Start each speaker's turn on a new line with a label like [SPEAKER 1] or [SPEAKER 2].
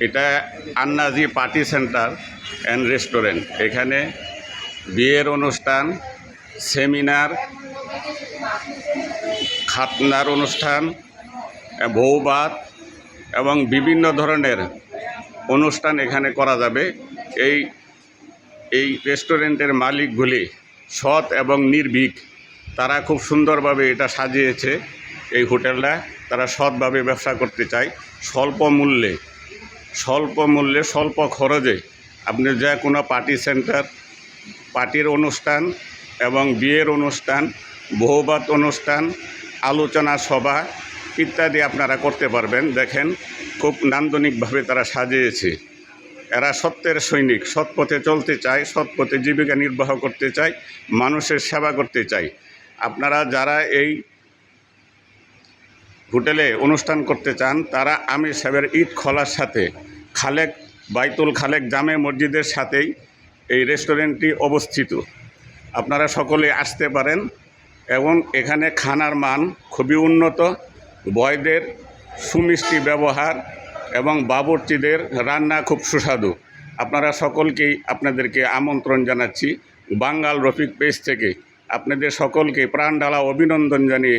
[SPEAKER 1] এটা Annaji party centre and restaurant. এখানে বিয়ের অনুষ্ঠান, সেমিনার, খাতনার অনুষ্ঠান বৌবাত এবং বিভিন্ন ধরনের অনুষ্ঠান এখানে করা যাবে। এই এই রেস্টুরেন্টের মালিকগুলি সৎ এবং নির্ভীক। তারা খুব সুন্দরভাবে এটা সাজিয়েছে এই হোটেলটা। তারা সৎভাবে ব্যবসা করতে চায়। স্বল্প মূল্যে। স্বল্প মূল্যে, স্বল্প খরচে আপনি যে কোনো পার্টি সেন্টার, পার্টির অনুষ্ঠান এবং বিয়ের অনুষ্ঠান, বহুবাত অনুষ্ঠান, আলোচনা সভা ইত্যাদি আপনারা করতে পারবেন। দেখেন খুব নান্দনিকভাবে তারা সাজিয়েছে। এরা সত্যের সৈনিক, সৎ পথে চলতে চায়, সৎ পথে জীবিকা নির্বাহ করতে চায়, মানুষের সেবা করতে চায়। আপনারা যারা এই হোটেলে অনুষ্ঠান করতে চান, তারা আমির সাহেবের ঈদ খোলার সাথে খালেক, বাইতুল খালেক জামে মসজিদের সাথেই এই রেস্টুরেন্টটি অবস্থিত। আপনারা সকলে আসতে পারেন এবং এখানে খানার মান খুবই উন্নত, বয়দের সুমিষ্টি ব্যবহার এবং বাবরচিদের রান্না খুব সুস্বাদু। আপনারা সকলকেই আপনাদেরকে আমন্ত্রণ জানাচ্ছি। বাঙ্গাল রফিক পেজ থেকে আপনাদের সকলকে প্রাণ ঢালা অভিনন্দন জানিয়ে